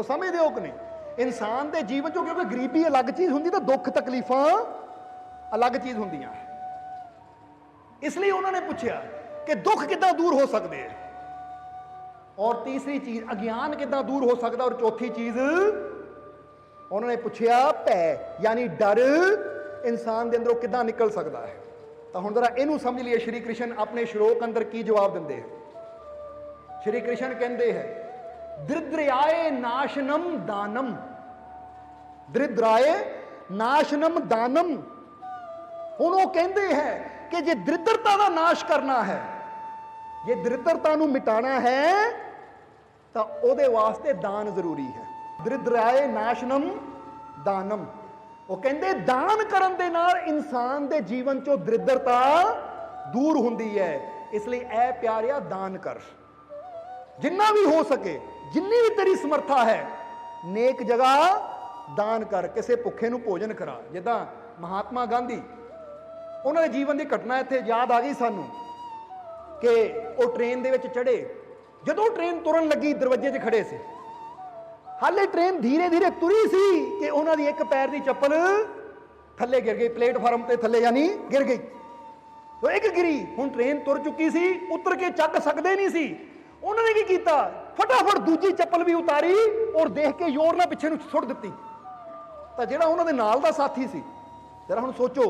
ਬੋਲੋ ਸਮਝਦੇ ਹੋ ਕਿ ਨਹੀਂ? ਇਨਸਾਨ ਦੇ ਜੀਵਨ ਚੋਂ ਕਿਉਂਕਿ ਗਰੀਬੀ ਅਲੱਗ ਚੀਜ਼ ਹੁੰਦੀ, ਤਾਂ ਦੁੱਖ ਤਕਲੀਫਾਂ ਅਲੱਗ ਚੀਜ਼ ਹੁੰਦੀਆਂ। ਇਸ ਲਈ ਉਹਨਾਂ ਨੇ ਪੁੱਛਿਆ ਕਿ ਦੁੱਖ ਕਿੱਦਾਂ ਦੂਰ ਹੋ ਸਕਦੇ ਆ? ਔਰ ਤੀਸਰੀ ਚੀਜ਼, ਅਗਿਆਨ ਕਿੱਦਾਂ ਦੂਰ ਹੋ ਸਕਦਾ? ਔਰ ਚੌਥੀ ਚੀਜ਼, ਉਹਨਾਂ ਨੇ ਪੁੱਛਿਆ, ਭੈ, ਯਾਨੀ ਡਰ ਇਨਸਾਨ ਦੇ ਅੰਦਰੋਂ ਕਿੱਦਾਂ ਨਿਕਲ ਸਕਦਾ ਹੈ? ਤਾਂ ਹੁਣ ਜਰਾ ਇਹਨੂੰ ਸਮਝ ਲਈਏ, ਸ਼੍ਰੀ ਕ੍ਰਿਸ਼ਨ ਆਪਣੇ ਸ਼ਲੋਕ ਅੰਦਰ ਕੀ ਜਵਾਬ ਦਿੰਦੇ ਹੈ ਸ਼੍ਰੀ ਕ੍ਰਿਸ਼ਨ ਕਹਿੰਦੇ ਹੈ ਦ੍ਰਿਦ੍ਰਿਆਏ ਨਾਸ਼ਨਮ ਦਾਨਮ ਦ੍ਰਿਦ੍ਰਾਏ ਨਾਸ਼ਨਮ ਦਾਨਮ ਹੁਣ ਉਹ ਕਹਿੰਦੇ ਹੈ ਕਿ ਜੇ ਦ੍ਰਿਦਰਤਾ ਦਾ ਨਾਸ਼ ਕਰਨਾ ਹੈ ਜੇ ਦ੍ਰਿਦਰਤਾ ਨੂੰ ਮਿਟਾਣਾ ਹੈ ਤਾਂ ਉਹਦੇ ਵਾਸਤੇ ਦਾਨ ਜ਼ਰੂਰੀ ਹੈ ਦ੍ਰਿਦਰਾਏ ਨਾਸ਼ਨਮ ਦਾਨਮ ਉਹ ਕਹਿੰਦੇ ਦਾਨ ਕਰਨ ਦੇ ਨਾਲ ਇਨਸਾਨ ਦੇ ਜੀਵਨ ਚੋਂ ਦ੍ਰਿਦਰਤਾ ਦੂਰ ਹੁੰਦੀ ਹੈ ਇਸ ਲਈ ਐ ਪਿਆਰਿਆ ਦਾਨ ਕਰ ਜਿੰਨਾ ਵੀ ਹੋ ਸਕੇ ਜਿੰਨੀ ਵੀ ਤੇਰੀ ਸਮਰੱਥਾ ਹੈ, ਨੇਕ ਜਗ੍ਹਾ ਦਾਨ ਕਰ, ਕਿਸੇ ਭੁੱਖੇ ਨੂੰ ਭੋਜਨ ਕਰਾ ਜਿੱਦਾਂ ਮਹਾਤਮਾ ਗਾਂਧੀ, ਉਹਨਾਂ ਦੇ ਜੀਵਨ ਦੀ ਘਟਨਾ ਇੱਥੇ ਯਾਦ ਆ ਗਈ ਸਾਨੂੰ ਕਿ ਉਹ ਟ੍ਰੇਨ ਦੇ ਵਿੱਚ ਚੜੇ ਜਦੋਂ ਟ੍ਰੇਨ ਤੁਰਨ ਲੱਗੀ, ਦਰਵਾਜ਼ੇ 'ਚ ਖੜੇ ਸੀ। ਹਾਲੇ ਟ੍ਰੇਨ ਧੀਰੇ ਧੀਰੇ ਤੁਰੀ ਸੀ ਕਿ ਉਹਨਾਂ ਦੀ ਇੱਕ ਪੈਰ ਦੀ ਚੱਪਲ ਥੱਲੇ ਗਿਰ ਗਈ, ਪਲੇਟਫਾਰਮ ਤੇ ਥੱਲੇ ਯਾਨੀ ਗਿਰ ਗਈ। ਉਹ ਇੱਕ ਗਿਰੀ, ਹੁਣ ਟ੍ਰੇਨ ਤੁਰ ਚੁੱਕੀ ਸੀ, ਉਤਰ ਕੇ ਚੱਕ ਸਕਦੇ ਨਹੀਂ ਸੀ। ਉਹਨਾਂ ਨੇ ਕੀ ਕੀਤਾ? ਫਟਾਫਟ ਦੂਜੀ ਚੱਪਲ ਵੀ ਉਤਾਰੀ ਔਰ ਦੇਖ ਕੇ ਜ਼ੋਰ ਨਾਲ ਪਿੱਛੇ ਨੂੰ ਸੁੱਟ ਦਿੱਤੀ। ਤਾਂ ਜਿਹੜਾ ਉਹਨਾਂ ਦੇ ਨਾਲ ਦਾ ਸਾਥੀ ਸੀ, ਜਰਾ ਹੁਣ ਸੋਚੋ।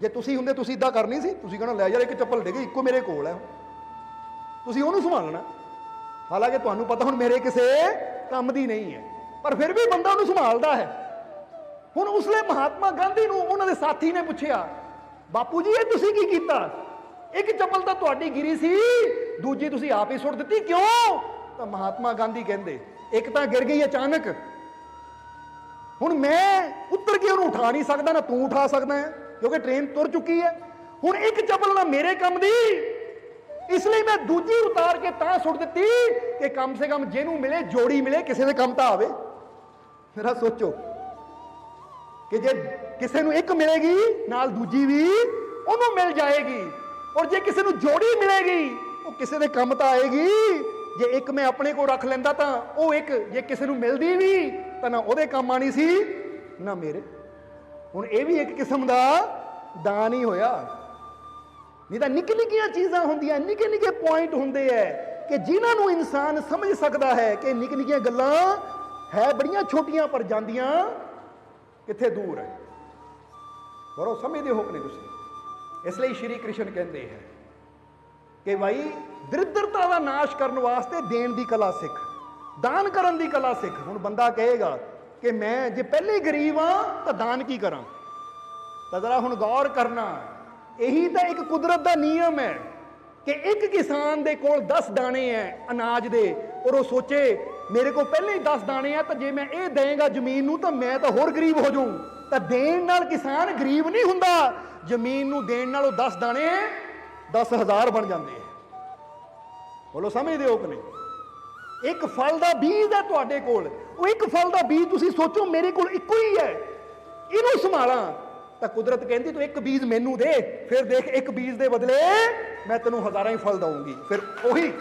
ਜੇ ਤੁਸੀਂ ਹੁੰਦੇ, ਤੁਸੀਂ ਇਦਾਂ ਕਰਨੀ ਸੀ, ਤੁਸੀਂ ਕਹਣਾ, ਲੈ ਯਾਰ, ਇੱਕ ਚੱਪਲ ਡਿੱਗੀ ਇੱਕੋ ਮੇਰੇ ਕੋਲ ਹੈ। ਤੁਸੀਂ ਉਹਨੂੰ ਸੰਭਾਲਣਾ। ਹਾਲਾਂਕਿ ਤੁਹਾਨੂੰ ਪਤਾ ਹੁਣ ਮੇਰੇ ਕਿਸੇ ਕੰਮ ਦੀ ਨਹੀਂ ਹੈ, ਪਰ ਫਿਰ ਵੀ ਬੰਦਾ ਉਹਨੂੰ ਸੰਭਾਲਦਾ ਹੈ। ਹੁਣ ਉਸਲੇ ਮਹਾਤਮਾ ਗਾਂਧੀ ਨੂੰ ਉਹਨਾਂ ਦੇ ਸਾਥੀ ਨੇ ਪੁੱਛਿਆ, ਬਾਪੂ ਜੀ, ਇਹ ਤੁਸੀਂ ਕੀ ਕੀਤਾ? ਇੱਕ ਚੱਪਲ ਤਾਂ ਤੁਹਾਡੀ ਗਿਰੀ ਸੀ ਦੂਜੀ ਤੁਸੀਂ ਆਪ ਹੀ ਸੁੱਟ ਦਿੱਤੀ, ਕਿਉਂ? ਤਾਂ ਮਹਾਤਮਾ ਗਾਂਧੀ ਕਹਿੰਦੇ, ਇੱਕ ਤਾਂ ਗਿਰ ਗਈ ਅਚਾਨਕ। ਹੁਣ ਮੈਂ ਉੱਤਰ ਕੇ ਉਹਨੂੰ ਉਠਾ ਨਹੀਂ ਸਕਦਾ, ਨਾ ਤੂੰ ਉਠਾ ਸਕਦਾ ਹੈ, ਕਿਉਂਕਿ ਟ੍ਰੇਨ ਤੁਰ ਚੁੱਕੀ ਹੈ। ਹੁਣ ਇੱਕ ਚੱਪਲ ਨਾ ਮੇਰੇ ਕੰਮ ਦੀ। ਇਸ ਲਈ ਮੈਂ ਦੂਜੀ ਉਤਾਰ ਕੇ ਤਾਂ ਸੁੱਟ ਦਿੱਤੀ ਕਿ ਕਮ ਸੇ ਕਮ ਜਿਹਨੂੰ ਮਿਲੇ, ਜੋੜੀ ਮਿਲੇ, ਕਿਸੇ ਦੇ ਕੰਮ ਤਾਂ ਆਵੇ। ਮੇਰਾ ਸੋਚੋ ਕਿ ਜੇ ਕਿਸੇ ਨੂੰ ਇੱਕ ਮਿਲੇਗੀ, ਨਾਲ ਦੂਜੀ ਵੀ, ਉਹਨੂੰ ਮਿਲ ਜਾਏਗੀ। ਔਰ ਜੇ ਕਿਸੇ ਨੂੰ ਜੋੜੀ ਮਿਲੇਗੀ ਉਹ ਕਿਸੇ ਦੇ ਕੰਮ ਤਾਂ ਆਏਗੀ। ਜੇ ਇੱਕ ਮੈਂ ਆਪਣੇ ਕੋਲ ਰੱਖ ਲੈਂਦਾ ਤਾਂ ਉਹ ਇੱਕ ਜੇ ਕਿਸੇ ਨੂੰ ਮਿਲਦੀ ਵੀ, ਤਾਂ ਨਾ ਉਹਦੇ ਕੰਮ ਆਣੀ ਸੀ, ਨਾ ਮੇਰੇ। ਹੁਣ ਇਹ ਵੀ ਇੱਕ ਕਿਸਮ ਦਾ ਦਾਨ ਹੀ ਹੋਇਆ। ਨਹੀਂ ਤਾਂ ਨਿੱਕੀ ਨਿੱਕੀਆਂ ਚੀਜ਼ਾਂ ਹੁੰਦੀਆਂ ਨਿੱਕੇ ਨਿੱਕੇ ਪੁਆਇੰਟ ਹੁੰਦੇ ਐ ਕਿ ਜਿਨ੍ਹਾਂ ਨੂੰ ਇਨਸਾਨ ਸਮਝ ਸਕਦਾ ਹੈ ਕਿ ਨਿੱਕੀ ਨਿੱਕੀਆਂ ਗੱਲਾਂ ਹੈ ਬੜੀਆਂ ਛੋਟੀਆਂ ਪਰ ਜਾਂਦੀਆਂ ਕਿੱਥੇ ਦੂਰ ਹੈ ਬਰੋ ਸਮਝਦੇ ਹੋ ਕਿ ਨਹੀਂ ਤੁਸੀਂ? ਇਸ ਲਈ ਸ਼੍ਰੀ ਕ੍ਰਿਸ਼ਨ ਕਹਿੰਦੇ ਹੈ ਕਿ ਭਾਈ ਦਰਿਦਰਤਾ ਦਾ ਨਾਸ਼ ਕਰਨ ਵਾਸਤੇ ਦੇਣ ਦੀ ਕਲਾ ਸਿੱਖ, ਦਾਨ ਕਰਨ ਦੀ ਕਲਾ ਸਿੱਖ। ਹੁਣ ਬੰਦਾ ਕਹੇਗਾ ਕਿ ਮੈਂ ਜੇ ਪਹਿਲੇ ਗਰੀਬ ਆ ਤਾਂ ਦਾਨ ਕੀ ਕਰਾਂ? ਤਾਂ ਜ਼ਰਾ ਹੁਣ ਗੌਰ ਕਰਨਾ। ਇਹੀ ਤਾਂ ਇੱਕ ਕੁਦਰਤ ਦਾ ਨਿਯਮ ਹੈ ਕਿ ਇੱਕ ਕਿਸਾਨ ਦੇ ਕੋਲ 10 ਦਾਣੇ ਐ ਅਨਾਜ ਦੇ, ਔਰ ਉਹ ਸੋਚੇ, ਮੇਰੇ ਕੋਲ ਪਹਿਲੇ ਹੀ 10 ਦਾਣੇ ਆ, ਤਾਂ ਜੇ ਮੈਂ ਇਹ ਦੇਵਾਂਗਾ ਜ਼ਮੀਨ ਨੂੰ, ਤਾਂ ਮੈਂ ਤਾਂ ਹੋਰ ਗਰੀਬ ਹੋ ਜਾਊਂ। ਤਾਂ ਦੇਣ ਨਾਲ ਕਿਸਾਨ ਗਰੀਬ ਨਹੀਂ ਹੁੰਦਾ। ਜ਼ਮੀਨ ਨੂੰ ਦੇਣ ਨਾਲ ਉਹ 10 ਦਾਣੇ 10000 ਬਣ ਜਾਂਦੇ ਹੈ ਬੋਲੋ, ਸਮਝਦੇ ਹੋ ਕਿ ਨਹੀਂ? ਇੱਕ ਫਲ ਦਾ ਬੀਜ ਹੈ ਤੁਹਾਡੇ ਕੋਲ। ਉਹ ਇੱਕ ਫਲ ਦਾ ਬੀਜ ਤੁਸੀਂ ਸੋਚੋ, ਮੇਰੇ ਕੋਲ ਇੱਕੋ ਹੀ ਹੈ। ਇਹਨੂੰ ਸੰਭਾਲਾਂ। ਤਾਂ ਕੁਦਰਤ ਕਹਿੰਦੀ, ਤੂੰ ਇੱਕ ਬੀਜ ਮੈਨੂੰ ਦੇ। ਫਿਰ ਦੇਖ, ਇੱਕ ਬੀਜ ਦੇ ਬਦਲੇ ਮੈਂ ਤੈਨੂੰ ਹਜ਼ਾਰਾਂ ਹੀ ਫਲ ਦਊਂਗੀ। ਫਿਰ ਉਹੀ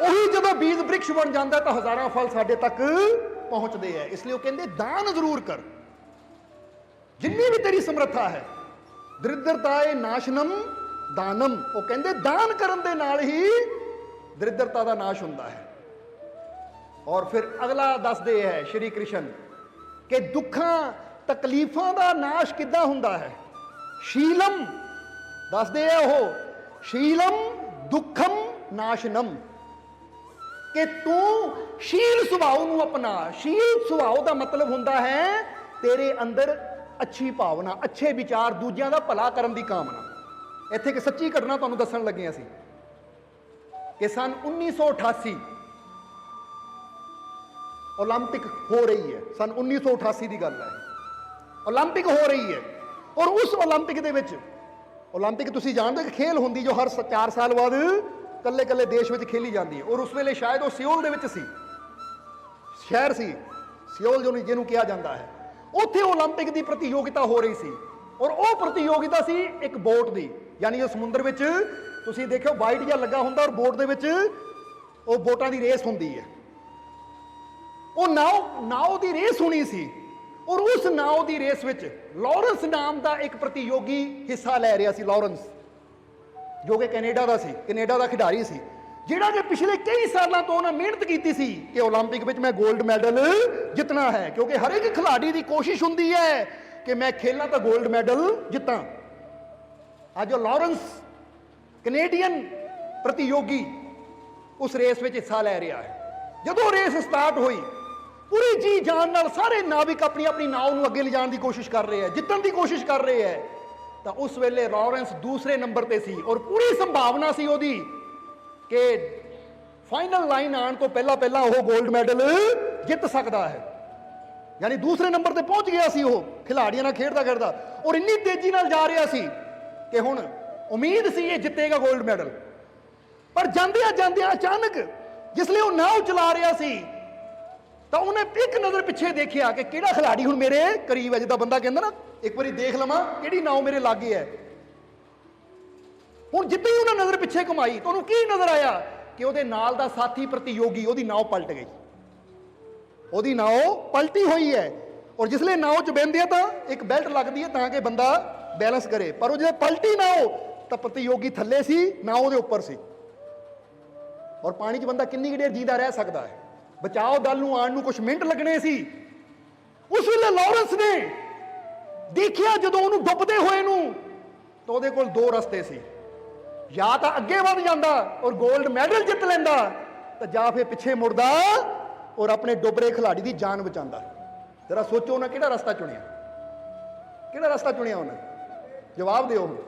ਉਹੀ ਜਦੋਂ ਬੀਜ ਬ੍ਰਿਕਸ਼ ਬਣ ਜਾਂਦਾ, ਤਾਂ ਹਜ਼ਾਰਾਂ ਫਲ ਸਾਡੇ ਤੱਕ ਪਹੁੰਚਦੇ ਆ। ਇਸ ਲਈ ਉਹ ਕਹਿੰਦੇ, ਦਾਨ ਜ਼ਰੂਰ ਕਰ। ਜਿੰਨੀ ਵੀ ਤੇਰੀ ਸਮਰੱਥਾ ਹੈ ਦਰਿਦਰਤਾਏ ਨਾਸ਼ਨਮ ਦਾਨਮ ਉਹ ਕਹਿੰਦੇ, ਦਾਨ ਕਰਨ ਦੇ ਨਾਲ ਹੀ ਦਰਿਦਰਤਾ ਦਾ ਨਾਸ਼ ਹੁੰਦਾ ਹੈ। ਔਰ ਫਿਰ ਅਗਲਾ ਦੱਸਦੇ ਹੈ ਸ਼੍ਰੀ ਕ੍ਰਿਸ਼ਨ ਕਿ ਦੁੱਖਾਂ, ਤਕਲੀਫਾਂ ਦਾ ਨਾਸ਼ ਕਿੱਦਾਂ ਹੁੰਦਾ ਹੈ? ਸ਼ੀਲਮ, ਦੱਸਦੇ ਆ ਉਹ, ਸ਼ੀਲਮ ਦੁੱਖਮ ਨਾਸ਼ਨਮ ਕਿ ਤੂੰ ਸ਼ੀਲ ਸੁਭਾਅ ਨੂੰ ਅਪਣਾ। ਸ਼ੀਲ ਸੁਭਾਅ ਦਾ ਮਤਲਬ ਹੁੰਦਾ ਹੈ ਤੇਰੇ ਅੰਦਰ ਅੱਛੀ ਭਾਵਨਾ ਅੱਛੇ ਵਿਚਾਰ ਦੂਜਿਆਂ ਦਾ ਭਲਾ ਕਰਨ ਦੀ ਕਾਮਨਾ ਇੱਥੇ ਇੱਕ ਸੱਚੀ ਘਟਨਾ ਤੁਹਾਨੂੰ ਦੱਸਣ ਲੱਗੇ ਅਸੀਂ ਕਿ ਸਨ 1988 올림픽 ਹੋ ਰਹੀ ਹੈ ਸਨ 1988 ਦੀ ਗੱਲ ਹੈ 올림픽 ਹੋ ਰਹੀ ਹੈ ਔਰ ਉਸ 올림픽 ਦੇ ਵਿੱਚ 올림픽 ਤੁਸੀਂ ਜਾਣਦੇ ਹੋ ਕਿ ਖੇਲ ਹੁੰਦੀ ਜੋ ਹਰ 4 ਸਾਲ ਬਾਅਦ ਕੱਲੇ ਕੱਲੇ ਦੇਸ਼ ਵਿੱਚ ਖੇਲੀ ਜਾਂਦੀ ਹੈ ਔਰ ਉਸ ਵੇਲੇ ਸ਼ਾਇਦ ਉਹ ਸਿਓਲ ਦੇ ਵਿੱਚ ਸੀ ਸ਼ਹਿਰ ਸੀ ਸਿਓਲ ਜੋ ਜਿਹਨੂੰ ਕਿਹਾ ਜਾਂਦਾ ਹੈ ਉੱਥੇ 올림픽 ਦੀ ਪ੍ਰਤੀਯੋਗਿਤਾ ਹੋ ਰਹੀ ਸੀ ਔਰ ਉਹ ਪ੍ਰਤੀਯੋਗਿਤਾ ਸੀ ਇੱਕ ਬੋਟ ਦੀ ਯਾਨੀ ਉਹ ਸਮੁੰਦਰ ਵਿੱਚ ਤੁਸੀਂ ਦੇਖਿਓ ਵਾਈਟ ਜਿਹਾ ਲੱਗਾ ਹੁੰਦਾ ਔਰ ਬੋਟ ਦੇ ਵਿੱਚ ਉਹ ਵੋਟਾਂ ਦੀ ਰੇਸ ਹੁੰਦੀ ਹੈ ਉਹ ਨਾਓ ਨਾਓ ਦੀ ਰੇਸ ਹੋਣੀ ਸੀ ਔਰ ਉਸ ਨਾਓ ਦੀ ਰੇਸ ਵਿੱਚ ਲਾਰੈਂਸ ਨਾਮ ਦਾ ਇੱਕ ਪ੍ਰਤੀਯੋਗੀ ਹਿੱਸਾ ਲੈ ਰਿਹਾ ਸੀ ਲਾਰੈਂਸ ਜੋ ਕਿ ਕੈਨੇਡਾ ਦਾ ਸੀ ਕੈਨੇਡਾ ਦਾ ਖਿਡਾਰੀ ਸੀ ਜਿਹੜਾ ਕਿ ਪਿਛਲੇ ਕਈ ਸਾਲਾਂ ਤੋਂ ਉਹਨਾਂ ਮਿਹਨਤ ਕੀਤੀ ਸੀ ਕਿ 올림픽 ਵਿੱਚ ਮੈਂ 골ਡ ਮੈਡਲ ਜਿੱਤਣਾ ਹੈ, ਕਿਉਂਕਿ ਹਰ ਇੱਕ ਖਿਡਾਰੀ ਦੀ ਕੋਸ਼ਿਸ਼ ਹੁੰਦੀ ਹੈ ਕਿ ਮੈਂ ਖੇਲਾਂ ਤਾਂ 골ਡ ਮੈਡਲ ਜਿੱਤਾਂ। ਅੱਜ ਉਹ ਲਾਰੈਂਸ ਕੈਨੇਡੀਅਨ ਪ੍ਰਤੀਯੋਗੀ ਉਸ ਰੇਸ ਵਿੱਚ ਹਿੱਸਾ ਲੈ ਰਿਹਾ ਹੈ। ਜਦੋਂ ਰੇਸ ਸਟਾਰਟ ਹੋਈ, ਪੂਰੀ ਜੀ ਜਾਨ ਨਾਲ ਸਾਰੇ ਨਾਵਿਕ ਆਪਣੀ ਆਪਣੀ ਨਾਵ ਨੂੰ ਅੱਗੇ ਲਿਜਾਣ ਦੀ ਕੋਸ਼ਿਸ਼ ਕਰ ਰਹੇ ਹੈ, ਜਿੱਤਣ ਦੀ ਕੋਸ਼ਿਸ਼ ਕਰ ਰਹੇ ਹੈ, ਤਾਂ ਉਸ ਵੇਲੇ ਲਾਰੈਂਸ ਦੂਸਰੇ ਨੰਬਰ ਤੇ ਸੀ ਔਰ ਪੂਰੀ ਸੰਭਾਵਨਾ ਸੀ ਉਹਦੀ ਕਿ ਫਾਈਨਲ ਲਾਈਨ ਆਉਣ ਤੋਂ ਪਹਿਲਾਂ ਪਹਿਲਾਂ ਉਹ 골ਡ ਮੈਡਲ ਜਿੱਤ ਸਕਦਾ ਹੈ। ਯਾਨੀ ਦੂਸਰੇ ਨੰਬਰ ਤੇ ਪਹੁੰਚ ਗਿਆ ਸੀ ਉਹ, ਖਿਡਾਰੀਆਂ ਨਾਲ ਖੇਡਦਾ ਖੇਡਦਾ। ਔਰ ਇੰਨੀ ਤੇਜ਼ੀ ਨਾਲ ਜਾ ਰਿਹਾ ਸੀ ਕਿ ਹੁਣ ਉਮੀਦ ਸੀ ਇਹ ਜਿੱਤੇਗਾ 골ਡ ਮੈਡਲ ਪਰ ਜਾਂਦਿਆਂ ਜਾਂਦਿਆਂ ਅਚਾਨਕ ਜਿਸ ਲਈ ਉਹ ਨਾਵ ਚਲਾ ਰਿਹਾ ਸੀ, ਤਾਂ ਉਹਨੇ ਇੱਕ ਨਜ਼ਰ ਪਿੱਛੇ ਦੇਖਿਆ ਕਿ ਕਿਹੜਾ ਖਿਡਾਰੀ ਹੁਣ ਮੇਰੇ ਕਰੀਬ ਹੈ। ਜਿੱਦਾਂ ਬੰਦਾ ਕਹਿੰਦਾ ਨਾ, ਇੱਕ ਵਾਰੀ ਦੇਖ ਲਵਾਂ ਕਿਹੜੀ ਨਾਵ ਮੇਰੇ ਲਾਗੇ ਹੈ। ਹੁਣ ਜਿੱਦਾਂ ਹੀ ਉਹਨਾਂ ਨਜ਼ਰ ਪਿੱਛੇ ਕਮਾਈ ਤਾਂ ਉਹਨੂੰ ਕੀ ਨਜ਼ਰ ਆਇਆ? ਕਿ ਉਹਦੇ ਨਾਲ ਦਾ ਸਾਥੀ ਪ੍ਰਤੀਯੋਗੀ ਉਹਦੀ ਨਾਵ ਪਲਟ ਗਈ। ਉਹਦੀ ਨਾਵ ਪਲਟੀ ਹੋਈ ਹੈ। ਔਰ ਜਿਸਲੇ ਨਾਵ ਚ ਬਹਿੰਦੇ ਆ ਤਾਂ ਇੱਕ ਬੈਲਟ ਲੱਗਦੀ ਹੈ ਤਾਂ ਕਿ ਬੰਦਾ ਬੈਲੈਂਸ ਕਰੇ। ਪਰ ਉਹ ਜਦੋਂ ਪਲਟੀ ਨਾਵ ਤਾਂ ਪ੍ਰਤੀਯੋਗੀ ਥੱਲੇ ਸੀ ਨਾਵ ਉਹਦੇ ਉੱਪਰ ਸੀ। ਔਰ ਪਾਣੀ 'ਚ ਬੰਦਾ ਕਿੰਨੀ ਕੁ ਦੇਰ ਜੀਦਾ ਰਹਿ ਸਕਦਾ ਹੈ? ਬਚਾਓ ਦਲ ਨੂੰ, ਆਉਣ ਨੂੰ ਕੁਝ ਮਿੰਟ ਲੱਗਣੇ ਸੀ। ਉਸ ਵੇਲੇ ਲਾਰੈਂਸ ਨੇ ਦੇਖਿਆ ਜਦੋਂ ਉਹਨੂੰ ਡੁੱਬਦੇ ਹੋਏ ਨੂੰ, ਤਾਂ ਉਹਦੇ ਕੋਲ ਦੋ ਰਸਤੇ ਸੀ। ਜਾਂ ਤਾਂ ਅੱਗੇ ਵੱਧ ਜਾਂਦਾ ਔਰ 골ਡ ਮੈਡਲ ਜਿੱਤ ਲੈਂਦਾ, ਤਾਂ ਜਾਂ ਫਿਰ ਪਿੱਛੇ ਮੁੜਦਾ ਔਰ ਆਪਣੇ ਡੋਬਰੇ ਖਿਲਾੜੀ ਦੀ ਜਾਨ ਬਚਾਉਂਦਾ। ਜਰਾ ਸੋਚੋ ਉਹਨਾਂ ਕਿਹੜਾ ਰਸਤਾ ਚੁਣਿਆ? ਕਿਹੜਾ ਰਸਤਾ ਚੁਣਿਆ ਉਹਨਾਂ? ਜਵਾਬ ਦਿਓ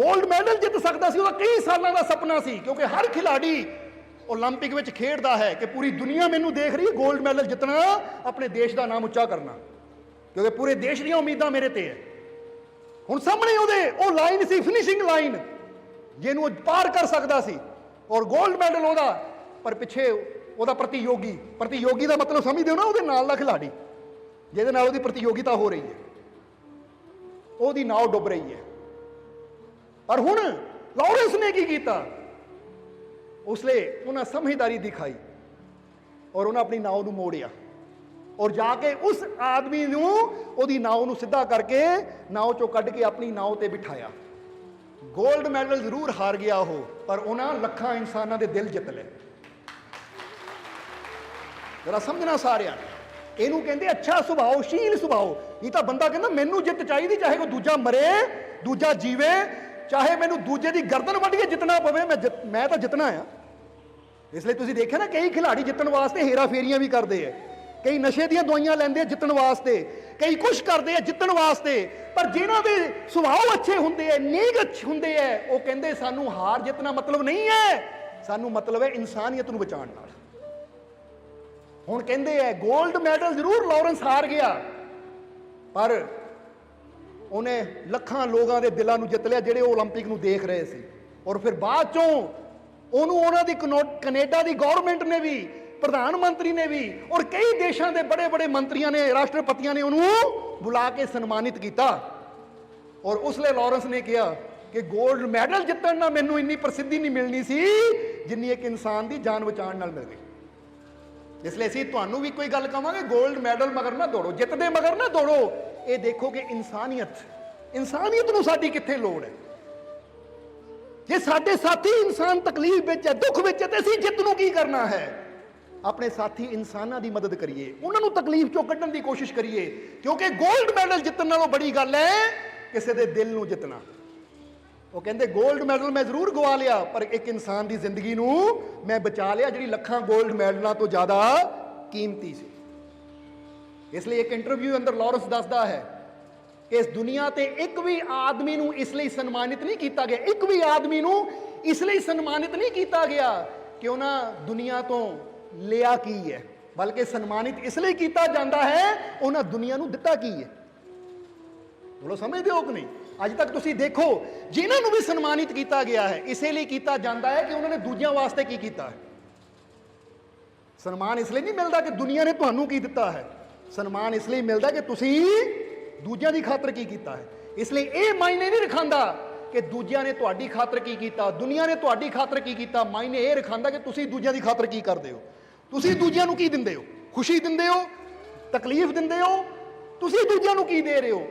골ਡ ਮੈਡਲ ਜਿੱਤ ਸਕਦਾ ਸੀ, ਉਹਦਾ ਕਈ ਸਾਲਾਂ ਦਾ ਸੁਪਨਾ ਸੀ, ਕਿਉਂਕਿ ਹਰ ਖਿਲਾੜੀ 올림픽 ਵਿੱਚ ਖੇਡਦਾ ਹੈ ਕਿ ਪੂਰੀ ਦੁਨੀਆ ਮੈਨੂੰ ਦੇਖ ਰਹੀ ਹੈ 골ਡ ਮੈਡਲ ਜਿੱਤਣਾ, ਆਪਣੇ ਦੇਸ਼ ਦਾ ਨਾਮ ਉੱਚਾ ਕਰਨਾ। ਕਿਉਂਕਿ ਪੂਰੇ ਦੇਸ਼ ਦੀਆਂ ਉਮੀਦਾਂ ਮੇਰੇ ਤੇ ਹੈ। ਹੁਣ ਸਾਹਮਣੇ ਉਹਦੇ, ਉਹ ਲਾਈਨ ਸੀ ਫਿਨਿਸ਼ਿੰਗ ਲਾਈਨ ਜਿਹਨੂੰ ਉਹ ਪਾਰ ਕਰ ਸਕਦਾ ਸੀ। ਔਰ 골ਡ ਮੈਡਲ ਉਹਦਾ, ਪਰ ਪਿੱਛੇ ਉਹਦਾ ਪ੍ਰਤੀਯੋਗੀ। ਪ੍ਰਤੀਯੋਗੀ ਦਾ ਮਤਲਬ ਸਮਝਦੇ ਹੋ ਨਾ ਉਹਦੇ ਨਾਲ ਦਾ ਖਿਲਾੜੀ ਜਿਹਦੇ ਨਾਲ ਉਹਦੀ ਪ੍ਰਤੀਯੋਗਿਤਾ ਹੋ ਰਹੀ ਹੈ। ਉਹਦੀ ਨਾਉ ਡੁੱਬ ਰਹੀ ਹੈ। ਪਰ ਹੁਣ ਲਾਰੈਂਸ ਨੇ ਕੀ ਕੀਤਾ? ਉਸਲੇ ਉਹਨਾਂ ਸਮਝਦਾਰੀ ਦਿਖਾਈ। ਔਰ ਉਹਨਾਂ ਆਪਣੀ ਨਾਉ ਨੂੰ ਮੋੜਿਆ। ਔਰ ਜਾ ਕੇ ਉਸ ਆਦਮੀ ਨੂੰ, ਉਹਦੀ ਨਾਉ ਨੂੰ ਸਿੱਧਾ ਕਰਕੇ ਨਾਉ ਚੋਂ ਕੱਢ ਕੇ ਆਪਣੀ ਨਾਉ ਤੇ ਬਿਠਾਇਆ। 골ਡ ਮੈਡਲ ਜ਼ਰੂਰ ਹਾਰ ਗਿਆ ਉਹ, ਪਰ ਉਹਨਾਂ ਲੱਖਾਂ ਇਨਸਾਨਾਂ ਦੇ ਦਿਲ ਜਿੱਤ ਲਏ। ਜਰਾ ਸਮਝਣਾ ਸਾਰਿਆਂ ਇਹਨੂੰ ਕਹਿੰਦੇ, ਅੱਛਾ ਸੁਭਾਅ ਸ਼ੀਲ ਸੁਭਾਅ ਇਹ ਤਾਂ ਬੰਦਾ ਕਹਿੰਦਾ, ਮੈਨੂੰ ਜਿੱਤ ਚਾਹੀਦੀ, ਚਾਹੇ ਕੋ ਦੂਜਾ ਮਰੇ, ਦੂਜਾ ਜੀਵੇ, ਚਾਹੇ ਮੈਨੂੰ ਦੂਜੇ ਦੀ ਗਰਦਨ ਵੱਢ ਕੇ ਜਿੱਤਣਾ ਪਵੇ, ਮੈਂ ਮੈਂ ਤਾਂ ਜਿੱਤਣਾ ਆ। ਇਸ ਲਈ ਤੁਸੀਂ ਦੇਖਿਆ ਨਾ, ਕਈ ਖਿਲਾੜੀ ਜਿੱਤਣ ਵਾਸਤੇ ਹੇਰਾ ਫੇਰੀਆਂ ਵੀ ਕਰਦੇ ਆ। ਕਈ ਨਸ਼ੇ ਦੀਆਂ ਦਵਾਈਆਂ ਲੈਂਦੇ ਜਿੱਤਣ ਵਾਸਤੇ, ਕਈ ਕੁਝ ਕਰਦੇ ਆ ਜਿੱਤਣ ਵਾਸਤੇ, ਪਰ ਜਿਨ੍ਹਾਂ ਦੇ ਸੁਭਾਅ ਅੱਛੇ ਹੁੰਦੇ ਐ ਨੀਗ ਅੱਛੇ ਹੁੰਦੇ ਐ ਉਹ ਕਹਿੰਦੇ ਸਾਨੂੰ ਹਾਰ ਜਿੱਤਣਾ ਮਤਲਬ ਨਹੀਂ ਐ ਸਾਨੂੰ ਮਤਲਬ ਐ ਇਨਸਾਨੀਅਤ ਨੂੰ ਬਚਾਉਣ ਨਾਲ। ਹੁਣ ਕਹਿੰਦੇ ਐ 골ਡ ਮੈਡਲ ਜ਼ਰੂਰ ਲਾਰੈਂਸ ਹਾਰ ਗਿਆ। ਪਰ ਉਹਨੇ ਲੱਖਾਂ ਲੋਕਾਂ ਦੇ ਦਿਲਾਂ ਨੂੰ ਜਿੱਤ ਲਿਆ ਜਿਹੜੇ ਉਹ 올림픽 ਨੂੰ ਦੇਖ ਰਹੇ ਸੀ। ਔਰ ਫਿਰ ਬਾਅਦ ਚੋਂ ਉਹਨੂੰ ਉਹਨਾਂ ਦੀ ਕੈਨੇਡਾ ਦੀ ਗਵਰਨਮੈਂਟ ਨੇ ਵੀ ਪ੍ਰਧਾਨ ਮੰਤਰੀ ਨੇ ਵੀ ਔਰ ਕਈ ਦੇਸ਼ਾਂ ਦੇ ਬੜੇ ਬੜੇ ਮੰਤਰੀਆਂ ਨੇ, ਰਾਸ਼ਟਰਪਤੀਆਂ ਨੇ ਉਹਨੂੰ ਬੁਲਾ ਕੇ ਸਨਮਾਨਿਤ ਕੀਤਾ। ਔਰ ਉਸਲੇ ਲਾਰੈਂਸ ਨੇ ਕਿਹਾ ਕਿ 골ਡ ਮੈਡਲ ਜਿੱਤਣ ਨਾਲ ਮੈਨੂੰ ਇੰਨੀ ਪ੍ਰਸਿੱਧੀ ਨਹੀਂ ਮਿਲਣੀ ਸੀ ਜਿੰਨੀ ਇੱਕ ਇਨਸਾਨ ਦੀ ਜਾਨ ਬਚਾਉਣ ਨਾਲ ਮਿਲ ਗਈ। ਇਸ ਲਈ ਅਸੀਂ ਤੁਹਾਨੂੰ ਵੀ ਕੋਈ ਗੱਲ ਕਵਾਂਗੇ 골ਡ ਮੈਡਲ ਮਗਰ ਨਾ ਦੌੜੋ, ਜਿੱਤਦੇ ਮਗਰ ਨਾ ਦੌੜੋ। ਇਹ ਦੇਖੋ ਕਿ ਇਨਸਾਨੀਅਤ ਇਨਸਾਨੀਅਤ ਨੂੰ ਸਾਡੀ ਕਿੱਥੇ ਲੋੜ ਹੈ? ਜੇ ਸਾਡੇ ਸਾਥੀ ਇਨਸਾਨ ਤਕਲੀਫ ਵਿੱਚ ਹੈ, ਦੁੱਖ ਵਿੱਚ ਹੈ, ਤੇ ਅਸੀਂ ਜਿੱਤ ਨੂੰ ਕੀ ਕਰਨਾ ਹੈ? ਆਪਣੇ ਸਾਥੀ ਇਨਸਾਨਾਂ ਦੀ ਮਦਦ ਕਰੀਏ, ਉਹਨਾਂ ਨੂੰ ਤਕਲੀਫ ਚੋਂ ਕੱਢਣ ਦੀ ਕੋਸ਼ਿਸ਼ ਕਰੀਏ, ਕਿਉਂਕਿ 골ਡ ਮੈਡਲ ਜਿੱਤਣ ਨਾਲੋਂ ਬੜੀ ਗੱਲ ਹੈ ਕਿਸੇ ਦੇ ਦਿਲ ਨੂੰ ਜਿੱਤਣਾ। ਉਹ ਕਹਿੰਦੇ 골ਡ ਮੈਡਲ ਮੈਂ ਜ਼ਰੂਰ ਗਵਾ ਲਿਆ, ਪਰ ਇੱਕ ਇਨਸਾਨ ਦੀ ਜ਼ਿੰਦਗੀ ਨੂੰ ਮੈਂ ਬਚਾ ਲਿਆ, ਜਿਹੜੀ ਲੱਖਾਂ 골ਡ ਮੈਡਲਾਂ ਤੋਂ ਜ਼ਿਆਦਾ ਕੀਮਤੀ ਸੀ। ਇਸ ਲਈ ਇੱਕ ਇੰਟਰਵਿਊ ਅੰਦਰ ਲਾਰੈਂਸ ਦੱਸਦਾ ਹੈ ਕਿ ਇਸ ਦੁਨੀਆ ਤੇ ਇੱਕ ਵੀ ਆਦਮੀ ਨੂੰ ਇਸ ਲਈ ਸਨਮਾਨਿਤ ਨਹੀਂ ਕੀਤਾ ਗਿਆ, ਇੱਕ ਵੀ ਆਦਮੀ ਨੂੰ ਇਸ ਲਈ ਸਨਮਾਨਿਤ ਨਹੀਂ ਕੀਤਾ ਗਿਆ ਕਿ ਉਹਨਾਂ ਦੁਨੀਆ ਤੋਂ ਲਿਆ ਕੀ ਹੈ? ਬਲਕਿ ਸਨਮਾਨਿਤ ਇਸ ਲਈ ਕੀਤਾ ਜਾਂਦਾ ਹੈ, ਉਹਨਾਂ ਦੁਨੀਆ ਨੂੰ ਦਿੱਤਾ ਕੀ ਹੈ? ਬੋਲੋ, ਸਮਝਦੇ ਹੋ ਕਿ ਨਹੀਂ? ਅੱਜ ਤੱਕ ਤੁਸੀਂ ਦੇਖੋ, ਜਿਨ੍ਹਾਂ ਨੂੰ ਵੀ ਸਨਮਾਨਿਤ ਕੀਤਾ ਗਿਆ ਹੈ, ਇਸੇ ਲਈ ਕੀਤਾ ਜਾਂਦਾ ਹੈ ਕਿ ਉਹਨਾਂ ਨੇ ਦੂਜਿਆਂ ਵਾਸਤੇ ਕੀ ਕੀਤਾ ਹੈ? ਸਨਮਾਨ ਇਸ ਲਈ ਨਹੀਂ ਮਿਲਦਾ ਕਿ ਦੁਨੀਆ ਨੇ ਤੁਹਾਨੂੰ ਕੀ ਦਿੱਤਾ ਹੈ? ਸਨਮਾਨ ਇਸ ਲਈ ਮਿਲਦਾ ਕਿ ਤੁਸੀਂ ਦੂਜਿਆਂ ਦੀ ਖਾਤਰ ਕੀ ਕੀਤਾ ਹੈ? ਇਸ ਲਈ ਇਹ ਮਾਇਨੇ ਨਹੀਂ ਰਖਾਂਦਾ ਕਿ ਦੂਜਿਆਂ ਨੇ ਤੁਹਾਡੀ ਖਾਤਰ ਕੀ ਕੀਤਾ, ਦੁਨੀਆ ਨੇ ਤੁਹਾਡੀ ਖਾਤਰ ਕੀ ਕੀਤਾ। ਮਾਇਨੇ ਇਹ ਰਖਾਂਦਾ ਕਿ ਤੁਸੀਂ ਦੂਜਿਆਂ ਦੀ ਖਾਤਰ ਕੀ ਕਰਦੇ ਹੋ? ਤੁਸੀਂ ਦੂਜਿਆਂ ਨੂੰ ਕੀ ਦਿੰਦੇ ਹੋ? ਖੁਸ਼ੀ ਦਿੰਦੇ ਹੋ? ਤਕਲੀਫ ਦਿੰਦੇ ਹੋ? ਤੁਸੀਂ ਦੂਜਿਆਂ ਨੂੰ ਕੀ ਦੇ ਰਹੇ ਹੋ?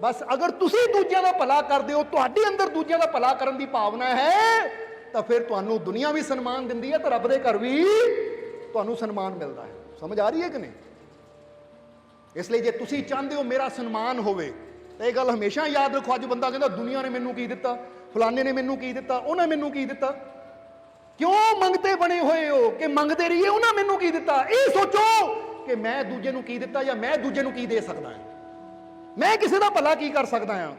ਬਸ ਅਗਰ ਤੁਸੀਂ ਦੂਜਿਆਂ ਦਾ ਭਲਾ ਕਰਦੇ ਹੋ, ਤੁਹਾਡੇ ਅੰਦਰ ਦੂਜਿਆਂ ਦਾ ਭਲਾ ਕਰਨ ਦੀ ਭਾਵਨਾ ਹੈ, ਤਾਂ ਫਿਰ ਤੁਹਾਨੂੰ ਦੁਨੀਆ ਵੀ ਸਨਮਾਨ ਦਿੰਦੀ ਹੈ ਤੇ ਰੱਬ ਦੇ ਘਰ ਵੀ ਤੁਹਾਨੂੰ ਸਨਮਾਨ ਮਿਲਦਾ ਹੈ। ਸਮਝ ਆ ਰਹੀ ਹੈ ਕਿ ਨਹੀਂ? ਇਸ ਲਈ ਜੇ ਤੁਸੀਂ ਚਾਹੁੰਦੇ ਹੋ ਮੇਰਾ ਸਨਮਾਨ ਹੋਵੇ, ਤਾਂ ਇਹ ਗੱਲ ਹਮੇਸ਼ਾ ਯਾਦ ਰੱਖੋ। ਅੱਜ ਬੰਦਾ ਕਹਿੰਦਾ, ਦੁਨੀਆ ਨੇ ਮੈਨੂੰ ਕੀ ਦਿੱਤਾ? ਫਲਾਣੇ ਨੇ ਮੈਨੂੰ ਕੀ ਦਿੱਤਾ? ਉਹਨੇ ਮੈਨੂੰ ਕੀ ਦਿੱਤਾ? ਕਿਉਂ ਮੰਗਤੇ ਬਣੇ ਹੋਏ ਹੋ? ਕਿ ਮੰਗਦੇ ਰਹੀਏ? ਉਹਨਾਂ ਮੈਨੂੰ ਕੀ ਦਿੱਤਾ? ਇਹ ਸੋਚੋ ਕਿ ਮੈਂ ਦੂਜੇ ਨੂੰ ਕੀ ਦਿੱਤਾ ਜਾਂ ਮੈਂ ਦੂਜੇ ਨੂੰ ਕੀ ਦੇ ਸਕਦਾ ਹਾਂ? ਮੈਂ ਕਿਸੇ ਦਾ ਭਲਾ ਕੀ ਕਰ ਸਕਦਾ ਹਾਂ?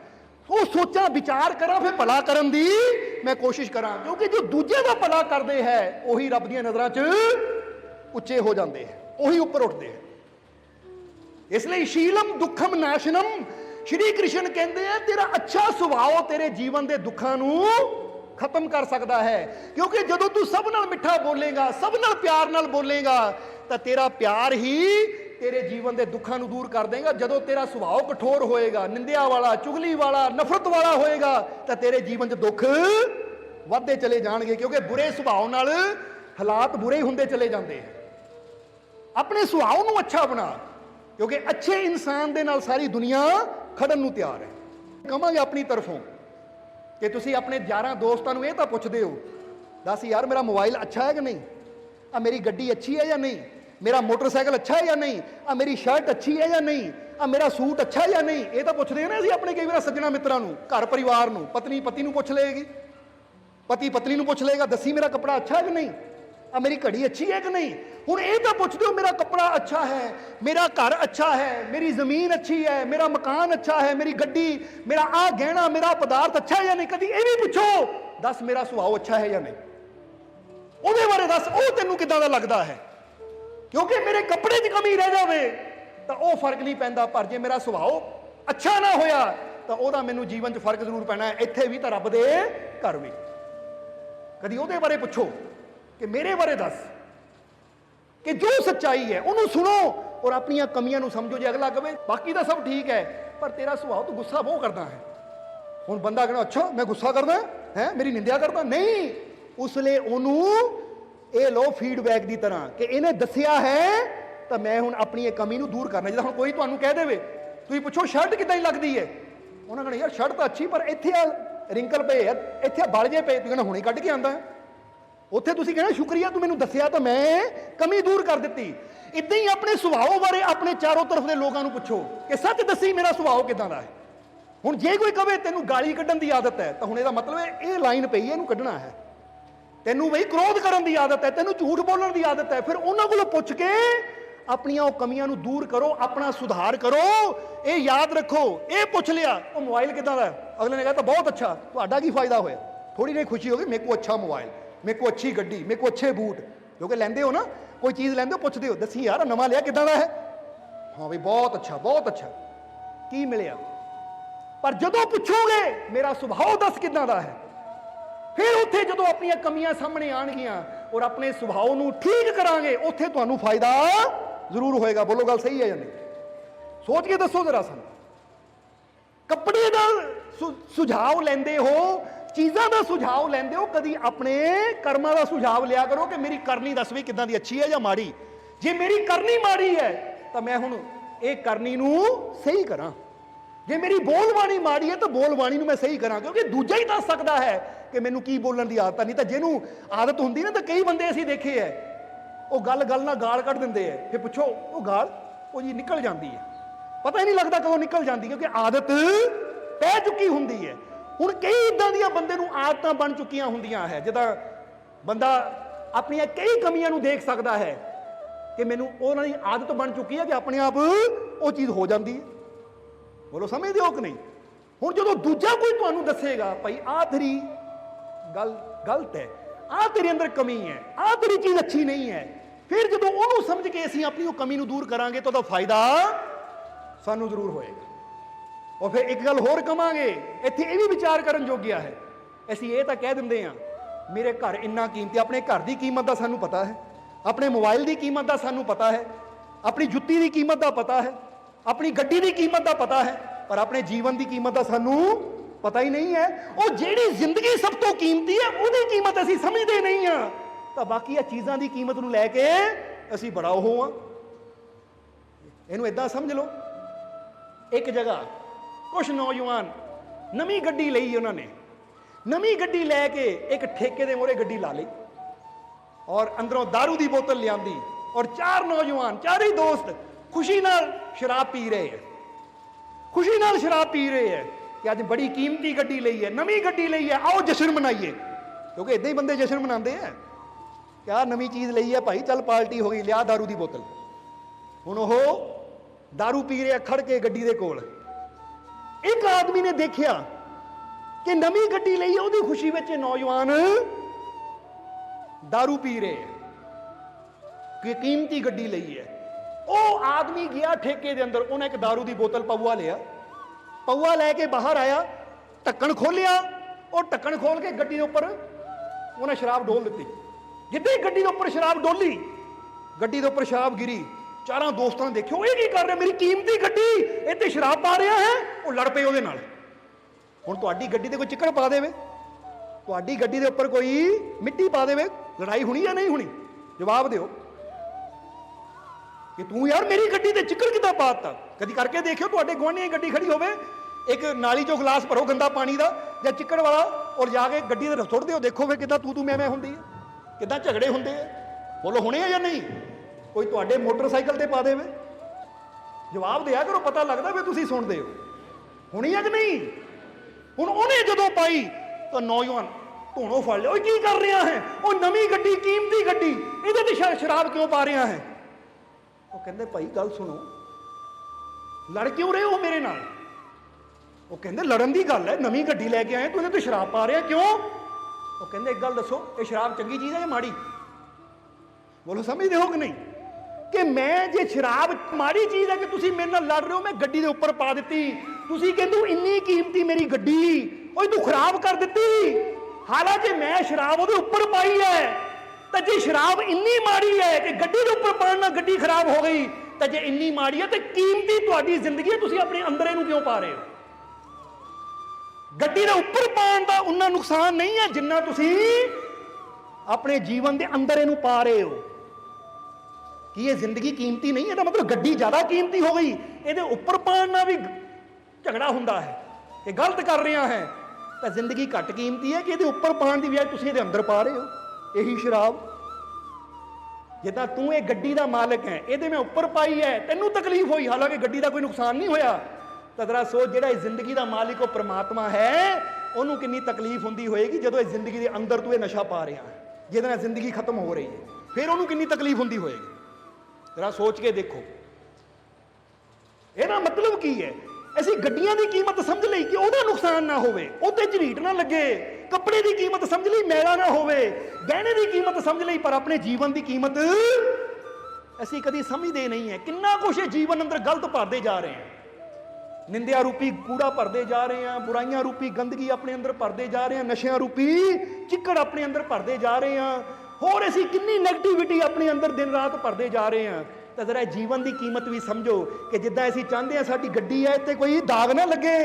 ਉਹ ਸੋਚਾਂ ਵਿਚਾਰ ਕਰਾਂ, ਫਿਰ ਭਲਾ ਕਰਨ ਦੀ ਮੈਂ ਕੋਸ਼ਿਸ਼ ਕਰਾਂ। ਕਿਉਂਕਿ ਜੋ ਦੂਜੇ ਦਾ ਭਲਾ ਕਰਦੇ ਹੈ, ਉਹੀ ਰੱਬ ਦੀਆਂ ਨਜ਼ਰਾਂ 'ਚ ਉੱਚੇ ਹੋ ਜਾਂਦੇ ਹੈ, ਉਹੀ ਉੱਪਰ ਉੱਠਦੇ ਹੈ। ਇਸ ਲਈ ਸ਼ੀਲਮ ਦੁੱਖਮ ਨਾਸ਼ਨਮ, ਸ਼੍ਰੀ ਕ੍ਰਿਸ਼ਨ ਕਹਿੰਦੇ ਆ, ਤੇਰਾ ਅੱਛਾ ਸੁਭਾਅ ਤੇਰੇ ਜੀਵਨ ਦੇ ਦੁੱਖਾਂ ਨੂੰ ਖਤਮ ਕਰ ਸਕਦਾ ਹੈ। ਕਿਉਂਕਿ ਜਦੋਂ ਤੂੰ ਸਭ ਨਾਲ ਮਿੱਠਾ ਬੋਲੇਗਾ, ਸਭ ਨਾਲ ਪਿਆਰ ਨਾਲ ਬੋਲੇਗਾ, ਤਾਂ ਤੇਰਾ ਪਿਆਰ ਹੀ ਤੇਰੇ ਜੀਵਨ ਦੇ ਦੁੱਖਾਂ ਨੂੰ ਦੂਰ ਕਰ ਦੇਗਾ। ਜਦੋਂ ਤੇਰਾ ਸੁਭਾਅ ਕਠੋਰ ਹੋਏਗਾ, ਨਿੰਦਿਆ ਵਾਲਾ, ਚੁਗਲੀ ਵਾਲਾ, ਨਫ਼ਰਤ ਵਾਲਾ ਹੋਏਗਾ, ਤਾਂ ਤੇਰੇ ਜੀਵਨ 'ਚ ਦੁੱਖ ਵੱਧਦੇ ਚਲੇ ਜਾਣਗੇ, ਕਿਉਂਕਿ ਬੁਰੇ ਸੁਭਾਅ ਨਾਲ ਹਾਲਾਤ ਬੁਰੇ ਹੀ ਹੁੰਦੇ ਚਲੇ ਜਾਂਦੇ ਹੈ। ਆਪਣੇ ਸੁਭਾਅ ਨੂੰ ਅੱਛਾ ਬਣਾ, ਕਿਉਂਕਿ ਅੱਛੇ ਇਨਸਾਨ ਦੇ ਨਾਲ ਸਾਰੀ ਦੁਨੀਆ ਖੜਨ ਨੂੰ ਤਿਆਰ ਹੈ। ਕਹਾਂਗੇ ਆਪਣੀ ਤਰਫੋਂ ਕਿ ਤੁਸੀਂ ਆਪਣੇ ਯਾਰਾਂ ਦੋਸਤਾਂ ਨੂੰ ਇਹ ਤਾਂ ਪੁੱਛਦੇ ਹੋ, ਦੱਸ ਯਾਰ ਮੇਰਾ ਮੋਬਾਈਲ ਅੱਛਾ ਹੈ ਕਿ ਨਹੀਂ? ਆ ਮੇਰੀ ਗੱਡੀ ਅੱਛੀ ਹੈ ਜਾਂ ਨਹੀਂ? ਮੇਰਾ ਮੋਟਰਸਾਈਕਲ ਅੱਛਾ ਹੈ ਜਾਂ ਨਹੀਂ? ਆ ਮੇਰੀ ਸ਼ਰਟ ਅੱਛੀ ਹੈ ਜਾਂ ਨਹੀਂ? ਆ ਮੇਰਾ ਸੂਟ ਅੱਛਾ ਹੈ ਜਾਂ ਨਹੀਂ? ਇਹ ਤਾਂ ਪੁੱਛਦੇ ਆ ਨਾ ਅਸੀਂ ਆਪਣੇ ਕਈ ਵਾਰ ਸੱਜਣਾ ਮਿੱਤਰਾਂ ਨੂੰ, ਘਰ ਪਰਿਵਾਰ ਨੂੰ, ਪਤਨੀ ਪਤੀ ਨੂੰ ਪੁੱਛ ਲਏਗੀ। ਪਤੀ ਪਤਨੀ ਨੂੰ ਪੁੱਛ ਲਏਗਾ, ਦੱਸੀ ਮੇਰਾ ਕੱਪੜਾ ਅੱਛਾ ਹੈ ਕਿ ਨਹੀਂ? ਆ ਮੇਰੀ ਘੜੀ ਅੱਛੀ ਹੈ ਕਿ ਨਹੀਂ? ਹੁਣ ਇਹ ਤਾਂ ਪੁੱਛਦੇ ਹੋ ਮੇਰਾ ਕੱਪੜਾ ਅੱਛਾ ਹੈ, ਮੇਰਾ ਘਰ ਅੱਛਾ ਹੈ, ਮੇਰੀ ਜ਼ਮੀਨ ਅੱਛੀ ਹੈ, ਮੇਰਾ ਮਕਾਨ ਅੱਛਾ ਹੈ, ਮੇਰੀ ਗੱਡੀ, ਮੇਰਾ ਆ ਗਹਿਣਾ, ਮੇਰਾ ਪਦਾਰਥ ਅੱਛਾ ਹੈ ਜਾਂ ਨਹੀਂ? ਕਦੀ ਇਹ ਵੀ ਪੁੱਛੋ, ਦੱਸ ਮੇਰਾ ਸੁਭਾਅ ਅੱਛਾ ਹੈ ਜਾਂ ਨਹੀਂ? ਉਹਦੇ ਬਾਰੇ ਦੱਸ, ਉਹ ਤੈਨੂੰ ਕਿਦਾਂ ਦਾ ਲੱਗਦਾ ਹੈ? ਕਿਉਂਕਿ ਮੇਰੇ ਕੱਪੜੇ 'ਚ ਕਮੀ ਰਹਿ ਜਾਵੇ, ਤਾਂ ਉਹ ਫ਼ਰਕ ਨਹੀਂ ਪੈਂਦਾ। ਪਰ ਜੇ ਮੇਰਾ ਸੁਭਾਅ ਅੱਛਾ ਨਾ ਹੋਇਆ, ਤਾਂ ਉਹਦਾ ਮੈਨੂੰ ਜੀਵਨ 'ਚ ਫ਼ਰਕ ਜ਼ਰੂਰ ਪੈਣਾ ਹੈ। ਇੱਥੇ ਵੀ ਤਾਂ ਰੱਬ ਦੇ ਘਰ ਵੀ। ਕਦੀ ਉਹਦੇ ਬਾਰੇ ਪੁੱਛੋ। ਕਿ ਮੇਰੇ ਬਾਰੇ ਦੱਸ ਕਿ ਜੋ ਸੱਚਾਈ ਹੈ, ਉਹਨੂੰ ਸੁਣੋ ਔਰ ਆਪਣੀਆਂ ਕਮੀਆਂ ਨੂੰ ਸਮਝੋ ਜੇ ਅਗਲਾ ਕਵੇ, ਬਾਕੀ ਤਾਂ ਸਭ ਠੀਕ ਹੈ, ਪਰ ਤੇਰਾ ਸੁਭਾਅ ਤੂੰ ਗੁੱਸਾ ਬਹੁਤ ਕਰਦਾ ਹੈ। ਹੁਣ ਬੰਦਾ ਕਹਿੰਦਾ, ਅੱਛਾ, ਮੈਂ ਗੁੱਸਾ ਕਰਦਾ, ਹੈ, ਮੇਰੀ ਨਿੰਦਿਆ ਕਰਦਾ? ਨਹੀਂ, ਉਸ ਲਈ ਉਹਨੂੰ ਇਹ ਲੋ ਫੀਡਬੈਕ ਦੀ ਤਰ੍ਹਾਂ ਕਿ ਇਹਨੇ ਦੱਸਿਆ ਹੈ, ਤਾਂ ਮੈਂ ਹੁਣ ਆਪਣੀ ਇਹ ਕਮੀ ਨੂੰ ਦੂਰ ਕਰਨਾ ਜਿੱਦਾਂ ਹੁਣ ਕੋਈ ਤੁਹਾਨੂੰ ਕਹਿ ਦੇਵੇ, ਤੁਸੀਂ ਪੁੱਛੋ, ਸ਼ਰਟ ਕਿੱਦਾਂ ਹੀ ਲੱਗਦੀ ਹੈ? ਉਹਨਾਂ ਕਹਿੰਦਾ, ਯਾਰ, ਸ਼ਰਟ ਤਾਂ ਅੱਛੀ, ਪਰ ਇੱਥੇ ਆ ਰਿੰਕਲ ਪਏ ਆ, ਇੱਥੇ ਆ ਬਲ ਜੇ ਪਏ ਤੂੰ ਕਹਿੰਦਾ ਹੁਣੇ ਕੱਢ ਕੇ ਆਂਦਾ ਹੈ। ਉੱਥੇ ਤੁਸੀਂ ਕਹਿਣਾ, ਸ਼ੁਕਰੀਆ, ਤੂੰ ਮੈਨੂੰ ਦੱਸਿਆ ਤਾਂ ਮੈਂ ਕਮੀ ਦੂਰ ਕਰ ਦਿੱਤੀ। ਇਦਾਂ ਹੀ ਆਪਣੇ ਸੁਭਾਅ ਬਾਰੇ ਆਪਣੇ ਚਾਰੋਂ ਤਰਫ ਦੇ ਲੋਕਾਂ ਨੂੰ ਪੁੱਛੋ ਕਿ ਸੱਚ ਦੱਸੀ ਮੇਰਾ ਸੁਭਾਅ ਕਿਦਾਂ ਦਾ ਹੈ। ਹੁਣ ਜੇ ਕੋਈ ਕਵੇ, ਤੈਨੂੰ ਗਾਲੀ ਕੱਢਣ ਦੀ ਆਦਤ ਹੈ, ਤਾਂ ਹੁਣ ਇਹਦਾ ਮਤਲਬ ਇਹ ਲਾਈਨ ਪਈ ਹੈ, ਇਹਨੂੰ ਕੱਢਣਾ ਹੈ। ਤੈਨੂੰ ਬਈ ਕ੍ਰੋਧ ਕਰਨ ਦੀ ਆਦਤ ਹੈ, ਤੈਨੂੰ ਝੂਠ ਬੋਲਣ ਦੀ ਆਦਤ ਹੈ, ਫਿਰ ਉਹਨਾਂ ਕੋਲੋਂ ਪੁੱਛ ਕੇ ਆਪਣੀਆਂ ਉਹ ਕਮੀਆਂ ਨੂੰ ਦੂਰ ਕਰੋ, ਆਪਣਾ ਸੁਧਾਰ ਕਰੋ, ਇਹ ਯਾਦ ਰੱਖੋ, ਇਹ ਪੁੱਛ ਲਿਆ, ਉਹ ਮੋਬਾਈਲ ਕਿਦਾਂ ਦਾ ਅਗਲੇ ਨੇ ਕਹਤਾ ਬਹੁਤ ਅੱਛਾ, ਤੁਹਾਡਾ ਕੀ ਫਾਇਦਾ ਹੋਇਆ? ਥੋੜੀ ਜਿਹੀ ਖੁਸ਼ੀ ਹੋ ਗਈ, ਮੇਰੇ ਕੋ ਅੱਛਾ ਮੋਬਾਈਲ ਮੇਰੇ ਕੋ ਅੱਛੀ ਗੱਡੀ, ਮੇਰੇ ਕੋ ਅੱਛੇ ਬੂਟ। ਕਿਉਂਕਿ ਲੈਂਦੇ ਹੋ ਨਾ, ਕੋਈ ਚੀਜ਼ ਲੈਂਦੇ ਹੋ, ਪੁੱਛਦੇ ਹੋ, ਦੱਸੀ ਯਾਰ, ਆਹ ਨਵਾਂ ਲਿਆ ਕਿਦਾਂ ਦਾ ਹੈ? ਹਾਂ ਵੀ ਬਹੁਤ ਅੱਛਾ ਬਹੁਤ ਅੱਛਾ। ਕੀ ਮਿਲਿਆ? ਪਰ ਜਦੋਂ ਪੁੱਛੋਗੇ, ਮੇਰਾ ਸੁਭਾਅ ਦੱਸ ਕਿਦਾਂ ਦਾ ਹੈ? ਫਿਰ ਉੱਥੇ ਜਦੋਂ ਆਪਣੀਆਂ ਕਮੀਆਂ ਸਾਹਮਣੇ ਆਣਗੀਆਂ ਔਰ ਆਪਣੇ ਸੁਭਾਅ ਨੂੰ ਠੀਕ ਕਰਾਂਗੇ, ਉੱਥੇ ਤੁਹਾਨੂੰ ਫਾਇਦਾ ਜ਼ਰੂਰ ਹੋਏਗਾ। ਬੋਲੋ ਗੱਲ ਸਹੀ ਹੈ ਜਾਂ ਨਹੀਂ? ਸੋਚ ਕੇ ਦੱਸੋ ਜ਼ਰਾ ਸਾਨੂੰ। ਕੱਪੜੇ ਦਾ ਸੁ- ਸੁਝਾਅ ਲੈਂਦੇ ਹੋ ਚੀਜ਼ਾਂ ਦਾ ਸੁਝਾਅ ਲੈਂਦੇ ਹੋ, ਕਦੀ ਆਪਣੇ ਕਰਮਾਂ ਦਾ ਸੁਝਾਅ ਲਿਆ ਕਰੋ ਕਿ ਮੇਰੀ ਕਰਨੀ ਦੱਸ ਵੀ ਕਿਦਾਂ ਦੀ ਅੱਛੀ ਹੈ ਜਾਂ ਮਾੜੀ। ਜੇ ਮੇਰੀ ਕਰਨੀ ਮਾੜੀ ਹੈ, ਤਾਂ ਮੈਂ ਹੁਣ ਇਹ ਕਰਨੀ ਨੂੰ ਸਹੀ ਕਰਾਂ। ਜੇ ਮੇਰੀ ਬੋਲਬਾਣੀ ਮਾੜੀ ਹੈ, ਤਾਂ ਬੋਲਬਾਣੀ ਨੂੰ ਮੈਂ ਸਹੀ ਕਰਾਂ, ਕਿਉਂਕਿ ਦੂਜਾ ਹੀ ਦੱਸ ਸਕਦਾ ਹੈ ਕਿ ਮੈਨੂੰ ਕੀ ਬੋਲਣ ਦੀ ਆਦਤ ਹੈ ਨਹੀਂ ਤਾਂ ਜਿਹਨੂੰ ਆਦਤ ਹੁੰਦੀ ਨਾ, ਤਾਂ ਕਈ ਬੰਦੇ ਅਸੀਂ ਦੇਖੇ ਐ ਉਹ ਗੱਲ ਗੱਲ ਨਾਲ ਗਾਲ ਕੱਢ ਦਿੰਦੇ ਐ ਫਿਰ ਪੁੱਛੋ, ਉਹ ਗਾਲ, ਉਹ ਜੀ ਨਿਕਲ ਜਾਂਦੀ ਹੈ। ਪਤਾ ਹੀ ਨਹੀਂ ਲੱਗਦਾ ਕਦੋਂ ਨਿਕਲ ਜਾਂਦੀ, ਕਿਉਂਕਿ ਆਦਤ ਪੈ ਚੁੱਕੀ ਹੁੰਦੀ ਹੈ। ਹੁਣ ਕਈ ਇਦਾਂ ਦੀਆਂ ਬੰਦੇ ਨੂੰ ਆਦਤਾਂ ਬਣ ਚੁੱਕੀਆਂ ਹੁੰਦੀਆਂ ਹੈ, ਜਿੱਦਾਂ ਬੰਦਾ ਆਪਣੀਆਂ ਕਈ ਕਮੀਆਂ ਨੂੰ ਦੇਖ ਸਕਦਾ ਹੈ ਕਿ ਮੈਨੂੰ ਉਹਨਾਂ ਦੀ ਆਦਤ ਬਣ ਚੁੱਕੀ ਹੈ ਕਿ ਆਪਣੇ ਆਪ ਉਹ ਚੀਜ਼ ਹੋ ਜਾਂਦੀ ਹੈ। ਬੋਲੋ, ਸਮਝਦੇ ਹੋ ਕਿ ਨਹੀਂ? ਹੁਣ ਜਦੋਂ ਦੂਜਾ ਕੋਈ ਤੁਹਾਨੂੰ ਦੱਸੇਗਾ, ਭਾਈ ਆਹ ਤੇਰੀ ਗੱਲ ਗਲਤ ਹੈ, ਆਹ ਤੇਰੇ ਅੰਦਰ ਕਮੀ ਹੈ, ਆਹ ਤੇਰੀ ਚੀਜ਼ ਅੱਛੀ ਨਹੀਂ ਹੈ, ਫਿਰ ਜਦੋਂ ਉਹਨੂੰ ਸਮਝ ਕੇ ਅਸੀਂ ਆਪਣੀ ਉਹ ਕਮੀ ਨੂੰ ਦੂਰ ਕਰਾਂਗੇ ਤਾਂ ਉਹਦਾ ਫਾਇਦਾ ਸਾਨੂੰ ਜ਼ਰੂਰ ਹੋਏਗਾ। ਔਰ ਫਿਰ ਇੱਕ ਗੱਲ ਹੋਰ ਕਵਾਂਗੇ, ਇੱਥੇ ਇਹ ਵੀ ਵਿਚਾਰ ਕਰਨ ਯੋਗਿਆ ਹੈ। ਅਸੀਂ ਇਹ ਤਾਂ ਕਹਿ ਦਿੰਦੇ ਆ ਮੇਰੇ ਘਰ ਇੰਨਾ ਕੀਮਤੀ, ਆਪਣੇ ਘਰ ਦੀ ਕੀਮਤ ਦਾ ਸਾਨੂੰ ਪਤਾ ਹੈ, ਆਪਣੇ ਮੋਬਾਈਲ ਦੀ ਕੀਮਤ ਦਾ ਸਾਨੂੰ ਪਤਾ ਹੈ, ਆਪਣੀ ਜੁੱਤੀ ਦੀ ਕੀਮਤ ਦਾ ਪਤਾ ਹੈ, ਆਪਣੀ ਗੱਡੀ ਦੀ ਕੀਮਤ ਦਾ ਪਤਾ ਹੈ, ਪਰ ਆਪਣੇ ਜੀਵਨ ਦੀ ਕੀਮਤ ਦਾ ਸਾਨੂੰ ਪਤਾ ਹੀ ਨਹੀਂ ਹੈ। ਉਹ ਜਿਹੜੀ ਜ਼ਿੰਦਗੀ ਸਭ ਤੋਂ ਕੀਮਤੀ ਹੈ, ਉਹਦੀ ਕੀਮਤ ਅਸੀਂ ਸਮਝਦੇ ਨਹੀਂ ਆ ਤਾਂ ਬਾਕੀ ਇਹ ਚੀਜ਼ਾਂ ਦੀ ਕੀਮਤ ਨੂੰ ਲੈ ਕੇ ਅਸੀਂ ਬੜਾ ਉਹ ਆ ਇਹਨੂੰ ਇਦਾਂ ਸਮਝ ਲਓ। ਇੱਕ ਜਗ੍ਹਾ ਕੁਝ ਨੌਜਵਾਨ ਨਵੀਂ ਗੱਡੀ ਲਈ ਉਹਨਾਂ ਨੇ ਨਵੀਂ ਗੱਡੀ ਲੈ ਕੇ ਇੱਕ ਠੇਕੇ ਦੇ ਮੋਰੇ ਗੱਡੀ ਲਾ ਲਈ ਔਰ ਅੰਦਰੋਂ दारू ਦੀ ਬੋਤਲ ਲਿਆਂਦੀ ਔਰ ਚਾਰ ਨੌਜਵਾਨ ਚਾਰੇ ਹੀ ਦੋਸਤ ਖੁਸ਼ੀ ਨਾਲ ਸ਼ਰਾਬ ਪੀ ਰਹੇ ਹੈ ਖੁਸ਼ੀ ਨਾਲ ਸ਼ਰਾਬ ਪੀ ਰਹੇ ਹੈ ਕਿ ਅੱਜ ਬੜੀ ਕੀਮਤੀ ਗੱਡੀ ਲਈ ਹੈ ਨਵੀਂ ਗੱਡੀ ਲਈ ਹੈ ਆਓ ਜਸ਼ਨ ਮਨਾਈਏ ਕਿਉਂਕਿ ਇਦਾਂ ਹੀ ਬੰਦੇ ਜਸ਼ਨ ਮਨਾਉਂਦੇ ਆ ਕਿ ਆਹ ਨਵੀਂ ਚੀਜ਼ ਲਈ ਹੈ ਭਾਈ ਚੱਲ ਪਾਰਟੀ ਹੋ ਗਈ ਲਿਆ दारू ਦੀ ਬੋਤਲ ਹੁਣ ਉਹ दारू ਪੀ ਰਿਹਾ ਖੜ ਕੇ ਗੱਡੀ ਦੇ ਕੋਲ ਇੱਕ ਆਦਮੀ ਨੇ ਦੇਖਿਆ ਕਿ ਨਵੀਂ ਗੱਡੀ ਲਈ ਹੈ ਉਹਦੀ ਖੁਸ਼ੀ ਵਿੱਚ ਇਹ ਨੌਜਵਾਨ दारू ਪੀ ਰਹੇ ਹੈ ਕਿ ਕੀਮਤੀ ਗੱਡੀ ਲਈ ਹੈ ਉਹ ਆਦਮੀ ਗਿਆ ਠੇਕੇ ਦੇ ਅੰਦਰ ਉਹਨੇ ਇੱਕ दारू ਦੀ ਬੋਤਲ ਪਊਆ ਲਿਆ ਪਊਆ ਲੈ ਕੇ ਬਾਹਰ ਆਇਆ ਢੱਕਣ ਖੋਲਿਆ ਉਹ ਢੱਕਣ ਖੋਲ ਕੇ ਗੱਡੀ ਦੇ ਉੱਪਰ ਉਹਨੇ ਸ਼ਰਾਬ ਡੋਲ ਦਿੱਤੀ ਜਿੱਦਾਂ ਹੀ ਗੱਡੀ ਦੇ ਉੱਪਰ ਸ਼ਰਾਬ ਡੋਲੀ ਗੱਡੀ ਦੇ ਉੱਪਰ ਸ਼ਰਾਬ ਗਿਰੀ ਚਾਰਾਂ ਦੋਸਤਾਂ ਨੇ ਦੇਖਿਓ ਇਹ ਕੀ ਕਰ ਰਿਹਾ? ਮੇਰੀ ਕੀਮਤੀ ਗੱਡੀ ਇਹ ਤੇ ਸ਼ਰਾਬ ਪਾ ਰਿਹਾ ਹੈ। ਉਹ ਲੜ ਪਏ ਉਹਦੇ ਨਾਲ। ਹੁਣ ਤੁਹਾਡੀ ਗੱਡੀ ਤੇ ਕੋਈ ਚਿੱਕੜ ਪਾ ਦੇਵੇ? ਤੁਹਾਡੀ ਗੱਡੀ ਦੇ ਉੱਪਰ ਕੋਈ ਮਿੱਟੀ ਪਾ ਦੇਵੇ? ਲੜਾਈ ਹੋਣੀ ਜਾਂ ਨਹੀਂ ਹੋਣੀ? ਜਵਾਬ ਦਿਓ। ਕਿ ਤੂੰ ਯਾਰ ਮੇਰੀ ਗੱਡੀ ਤੇ ਚਿੱਕੜ ਕਿੱਦਾਂ ਪਾਤਾ ਕਦੀ ਕਰਕੇ ਦੇਖਿਓ, ਤੁਹਾਡੇ ਗੁਆਂਢੀਆਂ ਦੀ ਗੱਡੀ ਖੜੀ ਹੋਵੇ। ਇੱਕ ਨਾਲੀ ਚੋਂ ਗਲਾਸ ਭਰੋ ਗੰਦਾ ਪਾਣੀ ਦਾ, ਜਾਂ ਚਿੱਕੜ ਵਾਲਾ, ਔਰ ਜਾ ਕੇ ਗੱਡੀ ਦੇ ਸੁੱਟ ਦਿਓ, ਦੇਖੋ ਫੇ ਕਿੱਦਾਂ ਤੂੰ ਤੂੰ ਮੈਂ ਮੈਂ ਹੁੰਦੀ ਹੈ। ਕਿੱਦਾਂ ਝਗੜੇ ਹੁੰਦੇ ਆ ਬੋਲੋ, ਹੁਣੇ ਆ ਜਾਂ ਨਹੀਂ? ਕੋਈ ਤੁਹਾਡੇ ਮੋਟਰਸਾਈਕਲ ਤੇ ਪਾ ਦੇਵੇ? ਜਵਾਬ ਦਿਆ ਕਰੋ, ਪਤਾ ਲੱਗਦਾ ਵੀ ਤੁਸੀਂ ਸੁਣਦੇ ਹੋ। ਹੁਣੀ ਆ ਕਿ ਨਹੀਂ? ਹੁਣ ਉਹਨੇ ਜਦੋਂ ਪਾਈ, ਤਾਂ ਨੌਜਵਾਨ ਧੋਣੋਂ ਫੜ ਲਿਆ। ਉਹ ਕੀ ਕਰ ਰਿਹਾ ਹੈ? ਉਹ ਨਵੀਂ ਗੱਡੀ, ਕੀਮਤੀ ਗੱਡੀ, ਇਹਦੇ ਤੇ ਸ਼ਰਾ- ਸ਼ਰਾਬ ਕਿਉਂ ਪਾ ਰਿਹਾ ਹੈ? ਉਹ ਕਹਿੰਦੇ, ਭਾਈ, ਗੱਲ ਸੁਣੋ। ਲੜ ਕਿਉਂ ਰਹੇ ਹੋ ਮੇਰੇ ਨਾਲ? ਉਹ ਕਹਿੰਦੇ, ਲੜਨ ਦੀ ਗੱਲ ਹੈ, ਨਵੀਂ ਗੱਡੀ ਲੈ ਕੇ ਆਏ, ਤੂੰ ਇਹਦੇ ਤੇ ਸ਼ਰਾਬ ਪਾ ਰਿਹਾ ਕਿਉਂ? ਉਹ ਕਹਿੰਦੇ, ਇੱਕ ਗੱਲ ਦੱਸੋ, ਇਹ ਸ਼ਰਾਬ ਚੰਗੀ ਚੀਜ਼ ਹੈ ਜਾਂ ਮਾੜੀ? ਬੋਲੋ, ਸਮਝਦੇ ਹੋ ਕਿ ਨਹੀਂ? ਕਿ ਮੈਂ ਜੇ ਸ਼ਰਾਬ ਮਾੜੀ ਚੀਜ਼ ਹੈ ਕਿ ਤੁਸੀਂ ਮੇਰੇ ਨਾਲ ਲੜ ਰਹੇ ਹੋ, ਮੈਂ ਗੱਡੀ ਦੇ ਉੱਪਰ ਪਾ ਦਿੱਤੀ। ਤੁਸੀਂ ਕਹਿੰਦੇ ਹੋ ਇੰਨੀ ਕੀਮਤੀ ਮੇਰੀ ਗੱਡੀ ਓਏ ਤੂੰ ਖਰਾਬ ਕਰ ਦਿੱਤੀ। ਹਾਲਾਂਕਿ ਮੈਂ ਸ਼ਰਾਬ ਉਹਦੇ ਉੱਪਰ ਪਾਈ ਹੈ, ਤਾਂ ਜੇ ਸ਼ਰਾਬ ਇੰਨੀ ਮਾੜੀ ਹੈ ਕਿ ਗੱਡੀ ਦੇ ਉੱਪਰ ਪਾਉਣ ਨਾਲ ਗੱਡੀ ਖਰਾਬ ਹੋ ਗਈ, ਤਾਂ ਜੇ ਇੰਨੀ ਮਾੜੀ ਹੈ, ਤੇ ਕੀਮਤੀ ਤੁਹਾਡੀ ਜ਼ਿੰਦਗੀ ਹੈ, ਤੁਸੀਂ ਆਪਣੇ ਅੰਦਰ ਇਹਨੂੰ ਕਿਉਂ ਪਾ ਰਹੇ ਹੋ? ਗੱਡੀ ਦੇ ਉੱਪਰ ਪਾਉਣ ਦਾ ਉਨਾ ਨੁਕਸਾਨ ਨਹੀਂ ਹੈ ਜਿੰਨਾ ਤੁਸੀਂ ਆਪਣੇ ਜੀਵਨ ਦੇ ਅੰਦਰ ਇਹਨੂੰ ਪਾ ਰਹੇ ਹੋ। ਕੀ ਇਹ ਜ਼ਿੰਦਗੀ ਕੀਮਤੀ ਨਹੀਂ ਇਹਦਾ ਮਤਲਬ ਗੱਡੀ ਜ਼ਿਆਦਾ ਕੀਮਤੀ ਹੋ ਗਈ। ਇਹਦੇ ਉੱਪਰ ਪਾਉਣ ਨਾਲ ਵੀ ਝਗੜਾ ਹੁੰਦਾ ਹੈ। ਇਹ ਗਲਤ ਕਰ ਰਿਹਾ ਹੈ। ਤਾਂ ਜ਼ਿੰਦਗੀ ਘੱਟ ਕੀਮਤੀ ਹੈ ਕਿ ਇਹਦੇ ਉੱਪਰ ਪਾਉਣ ਦੀ ਬਜਾਏ ਤੁਸੀਂ ਇਹਦੇ ਅੰਦਰ ਪਾ ਰਹੇ ਹੋ। ਇਹੀ ਸ਼ਰਾਬ। ਜਿੱਦਾਂ ਤੂੰ ਇਹ ਗੱਡੀ ਦਾ ਮਾਲਕ ਹੈ, ਇਹਦੇ ਮੈਂ ਉੱਪਰ ਪਾਈ ਹੈ, ਤੈਨੂੰ ਤਕਲੀਫ ਹੋਈ। ਹਾਲਾਂਕਿ ਗੱਡੀ ਦਾ ਕੋਈ ਨੁਕਸਾਨ ਨਹੀਂ ਹੋਇਆ। ਤਾਂ ਜ਼ਰਾ ਸੋਚ, ਜਿਹੜਾ ਇਹ ਜ਼ਿੰਦਗੀ ਦਾ ਮਾਲਿਕ ਉਹ ਪ੍ਰਮਾਤਮਾ ਹੈ, ਉਹਨੂੰ ਕਿੰਨੀ ਤਕਲੀਫ ਹੁੰਦੀ ਹੋਏਗੀ ਜਦੋਂ ਇਹ ਜ਼ਿੰਦਗੀ ਦੇ ਅੰਦਰ ਤੂੰ ਇਹ ਨਸ਼ਾ ਪਾ ਰਿਹਾ ਹੈ। ਜਿਹਦੇ ਨਾਲ ਜ਼ਿੰਦਗੀ ਖਤਮ ਹੋ ਰਹੀ ਹੈ। ਫਿਰ ਉਹਨੂੰ ਕਿੰਨੀ ਤਕਲੀਫ ਹੁੰਦੀ ਹੋਏਗੀ? ਜ਼ਰਾ ਸੋਚ ਕੇ ਦੇਖੋ। ਇਹਦਾ ਮਤਲਬ ਕੀ ਹੈ? ਅਸੀਂ ਗੱਡੀਆਂ ਦੀ ਕੀਮਤ ਸਮਝ ਲਈ ਕਿ ਉਹਦਾ ਨੁਕਸਾਨ ਨਾ ਹੋਵੇ ਉਹਤੇ ਝਰੀਟ ਨਾ ਲੱਗੇ, ਕੱਪੜੇ ਦੀ ਕੀਮਤ ਸਮਝ ਲਈ, ਮੈਲਾ ਨਾ ਹੋਵੇ, ਗਹਿਣੇ ਦੀ ਕੀਮਤ ਸਮਝ ਲਈ, ਪਰ ਆਪਣੇ ਜੀਵਨ ਦੀ ਕੀਮਤ ਅਸੀਂ ਕਦੀ ਸਮਝਦੇ ਨਹੀਂ ਹੈ। ਕਿੰਨਾ ਕੁਛ ਇਹ ਜੀਵਨ ਅੰਦਰ ਗਲਤ ਭਰਦੇ ਜਾ ਰਹੇ ਹਾਂ। ਨਿੰਦਿਆ ਰੂਪੀ ਕੂੜਾ ਭਰਦੇ ਜਾ ਰਹੇ ਹਾਂ, ਬੁਰਾਈਆਂ ਰੂਪੀ ਗੰਦਗੀ ਆਪਣੇ ਅੰਦਰ ਭਰਦੇ ਜਾ ਰਹੇ ਹਾਂ, ਨਸ਼ਿਆਂ ਰੂਪੀ ਚਿੱਕੜ ਆਪਣੇ ਅੰਦਰ ਭਰਦੇ ਜਾ ਰਹੇ ਹਾਂ। ਹੋਰ ਅਸੀਂ ਕਿੰਨੀ ਨੈਗੇਟਿਵਿਟੀ ਆਪਣੇ ਅੰਦਰ ਦਿਨ ਰਾਤ ਭਰਦੇ ਜਾ ਰਹੇ ਹਾਂ। ਤਾਂ ਜ਼ਰਾ ਜੀਵਨ ਦੀ ਕੀਮਤ ਵੀ ਸਮਝੋ ਕਿ ਜਿੱਦਾਂ ਅਸੀਂ ਚਾਹੁੰਦੇ ਹਾਂ ਸਾਡੀ ਗੱਡੀ ਹੈ ਇੱਥੇ ਕੋਈ ਦਾਗ ਨਾ ਲੱਗੇ।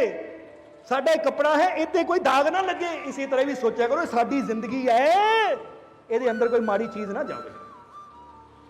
ਸਾਡਾ ਇਹ ਕੱਪੜਾ ਹੈ, ਇੱਥੇ ਕੋਈ ਦਾਗ ਨਾ ਲੱਗੇ। ਇਸੇ ਤਰ੍ਹਾਂ ਵੀ ਸੋਚਿਆ ਕਰੋ ਸਾਡੀ ਜ਼ਿੰਦਗੀ ਹੈ। ਇਹਦੇ ਅੰਦਰ ਕੋਈ ਮਾੜੀ ਚੀਜ਼ ਨਾ ਜਾਵੇ।